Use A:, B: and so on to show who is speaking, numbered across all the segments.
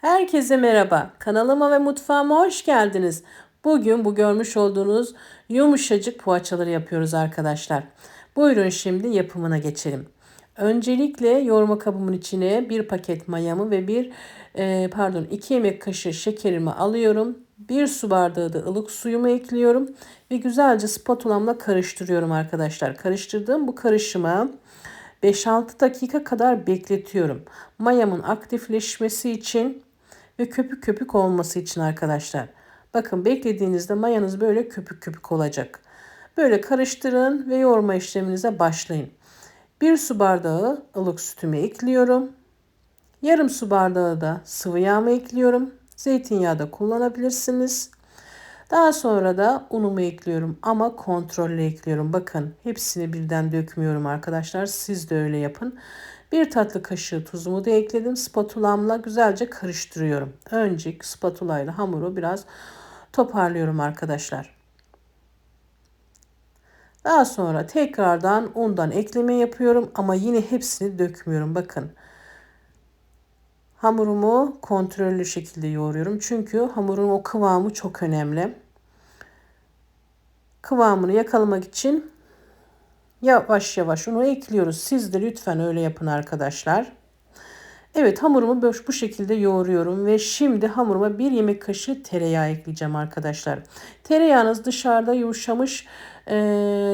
A: Herkese merhaba. Kanalıma ve mutfağıma hoş geldiniz. Bugün bu görmüş olduğunuz yumuşacık poğaçaları yapıyoruz arkadaşlar. Buyurun şimdi yapımına geçelim. Öncelikle yoğurma kabımın içine bir paket mayamı ve bir e, pardon 2 yemek kaşığı şekerimi alıyorum. Bir su bardağı da ılık suyumu ekliyorum ve güzelce spatulamla karıştırıyorum arkadaşlar. Karıştırdığım bu karışıma 5-6 dakika kadar bekletiyorum. Mayamın aktifleşmesi için ve köpük köpük olması için arkadaşlar. Bakın beklediğinizde mayanız böyle köpük köpük olacak. Böyle karıştırın ve yoğurma işleminize başlayın. Bir su bardağı ılık sütümü ekliyorum. Yarım su bardağı da sıvı yağımı ekliyorum. Zeytinyağı da kullanabilirsiniz. Daha sonra da unumu ekliyorum ama kontrollü ekliyorum. Bakın hepsini birden dökmüyorum arkadaşlar. Siz de öyle yapın. Bir tatlı kaşığı tuzumu da ekledim. Spatulamla güzelce karıştırıyorum. Önce spatula ile hamuru biraz toparlıyorum arkadaşlar. Daha sonra tekrardan undan ekleme yapıyorum ama yine hepsini dökmüyorum. Bakın. Hamurumu kontrollü şekilde yoğuruyorum. Çünkü hamurun o kıvamı çok önemli. Kıvamını yakalamak için yavaş yavaş onu ekliyoruz. Siz de lütfen öyle yapın arkadaşlar. Evet hamurumu bu şekilde yoğuruyorum ve şimdi hamuruma bir yemek kaşığı tereyağı ekleyeceğim arkadaşlar. Tereyağınız dışarıda yumuşamış e,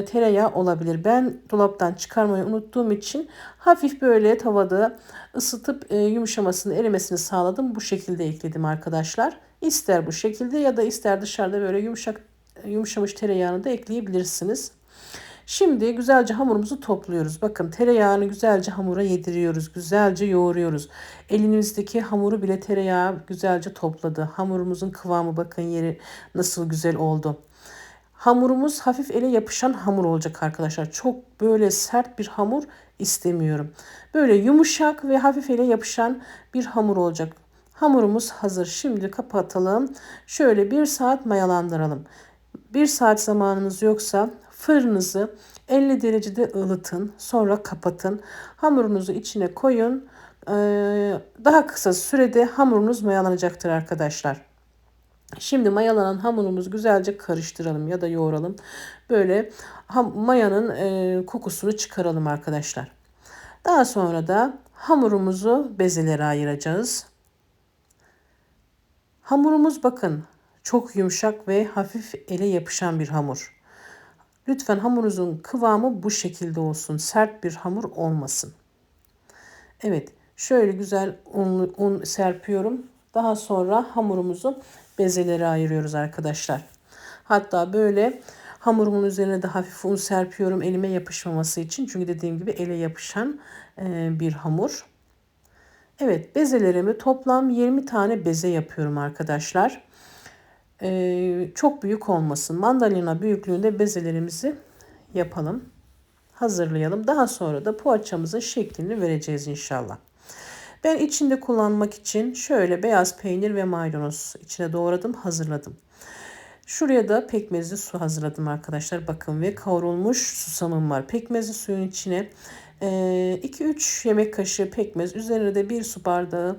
A: tereyağı olabilir. Ben dolaptan çıkarmayı unuttuğum için hafif böyle tavada ısıtıp e, yumuşamasını erimesini sağladım. Bu şekilde ekledim arkadaşlar. İster bu şekilde ya da ister dışarıda böyle yumuşak yumuşamış tereyağını da ekleyebilirsiniz. Şimdi güzelce hamurumuzu topluyoruz. Bakın tereyağını güzelce hamura yediriyoruz. Güzelce yoğuruyoruz. Elimizdeki hamuru bile tereyağı güzelce topladı. Hamurumuzun kıvamı bakın yeri nasıl güzel oldu. Hamurumuz hafif ele yapışan hamur olacak arkadaşlar. Çok böyle sert bir hamur istemiyorum. Böyle yumuşak ve hafif ele yapışan bir hamur olacak. Hamurumuz hazır. Şimdi kapatalım. Şöyle bir saat mayalandıralım. Bir saat zamanınız yoksa fırınınızı 50 derecede ılıtın. Sonra kapatın. Hamurunuzu içine koyun. Daha kısa sürede hamurunuz mayalanacaktır arkadaşlar. Şimdi mayalanan hamurumuzu güzelce karıştıralım ya da yoğuralım. Böyle mayanın kokusunu çıkaralım arkadaşlar. Daha sonra da hamurumuzu bezelere ayıracağız. Hamurumuz bakın çok yumuşak ve hafif ele yapışan bir hamur. Lütfen hamurunuzun kıvamı bu şekilde olsun. Sert bir hamur olmasın. Evet şöyle güzel un, un serpiyorum. Daha sonra hamurumuzu bezelere ayırıyoruz arkadaşlar. Hatta böyle hamurumun üzerine de hafif un serpiyorum elime yapışmaması için. Çünkü dediğim gibi ele yapışan bir hamur. Evet bezelerimi toplam 20 tane beze yapıyorum arkadaşlar. Ee, çok büyük olmasın. Mandalina büyüklüğünde bezelerimizi yapalım. Hazırlayalım. Daha sonra da poğaçamızın şeklini vereceğiz inşallah. Ben içinde kullanmak için şöyle beyaz peynir ve maydanoz içine doğradım, hazırladım. Şuraya da pekmezli su hazırladım arkadaşlar. Bakın ve kavrulmuş susamım var. Pekmezli suyun içine 2-3 yemek kaşığı pekmez, üzerine de 1 su bardağı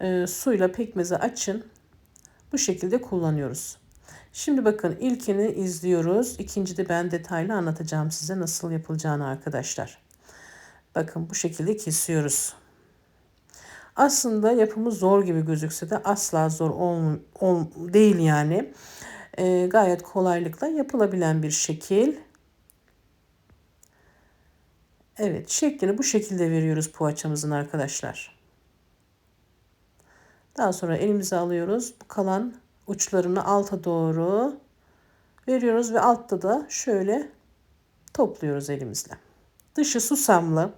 A: e, suyla pekmezi açın. Bu şekilde kullanıyoruz. Şimdi bakın ilkini izliyoruz. İkinci de ben detaylı anlatacağım size nasıl yapılacağını arkadaşlar. Bakın bu şekilde kesiyoruz. Aslında yapımı zor gibi gözükse de asla zor ol, ol, değil yani. E, gayet kolaylıkla yapılabilen bir şekil. Evet şeklini bu şekilde veriyoruz poğaçamızın arkadaşlar. Daha sonra elimize alıyoruz. Bu kalan uçlarını alta doğru veriyoruz ve altta da şöyle topluyoruz elimizle. Dışı susamlı,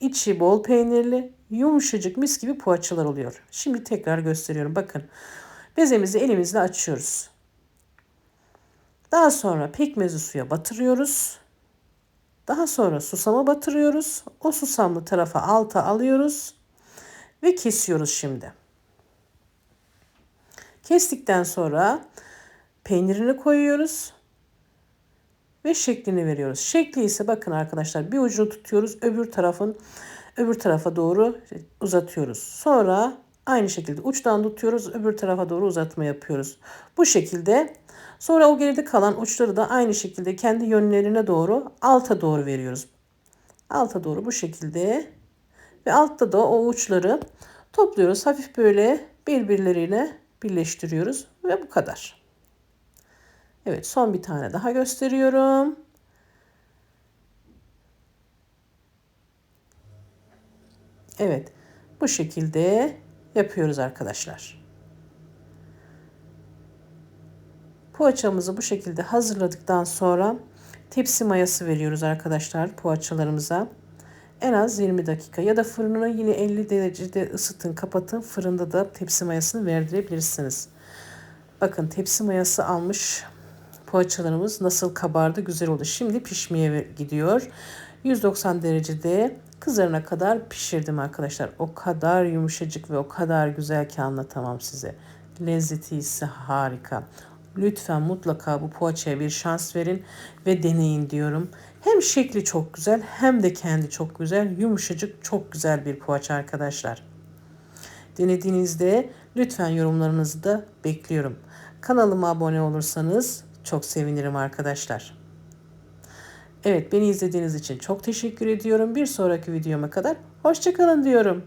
A: içi bol peynirli, yumuşacık mis gibi poğaçalar oluyor. Şimdi tekrar gösteriyorum. Bakın bezemizi elimizle açıyoruz. Daha sonra pekmezi suya batırıyoruz. Daha sonra susama batırıyoruz. O susamlı tarafa alta alıyoruz ve kesiyoruz şimdi. Kestikten sonra peynirini koyuyoruz ve şeklini veriyoruz. Şekli ise bakın arkadaşlar bir ucunu tutuyoruz öbür tarafın öbür tarafa doğru uzatıyoruz. Sonra Aynı şekilde uçtan tutuyoruz öbür tarafa doğru uzatma yapıyoruz. Bu şekilde sonra o geride kalan uçları da aynı şekilde kendi yönlerine doğru alta doğru veriyoruz. Alta doğru bu şekilde ve altta da o uçları topluyoruz. Hafif böyle birbirlerine birleştiriyoruz ve bu kadar. Evet son bir tane daha gösteriyorum. Evet bu şekilde yapıyoruz arkadaşlar. Poğaçamızı bu şekilde hazırladıktan sonra tepsi mayası veriyoruz arkadaşlar poğaçalarımıza. En az 20 dakika ya da fırını yine 50 derecede ısıtın kapatın. Fırında da tepsi mayasını verdirebilirsiniz. Bakın tepsi mayası almış poğaçalarımız nasıl kabardı güzel oldu. Şimdi pişmeye gidiyor. 190 derecede kızarana kadar pişirdim arkadaşlar. O kadar yumuşacık ve o kadar güzel ki anlatamam size. Lezzeti ise harika. Lütfen mutlaka bu poğaçaya bir şans verin ve deneyin diyorum. Hem şekli çok güzel hem de kendi çok güzel. Yumuşacık çok güzel bir poğaça arkadaşlar. Denediğinizde lütfen yorumlarınızı da bekliyorum. Kanalıma abone olursanız çok sevinirim arkadaşlar. Evet beni izlediğiniz için çok teşekkür ediyorum. Bir sonraki videoma kadar hoşçakalın diyorum.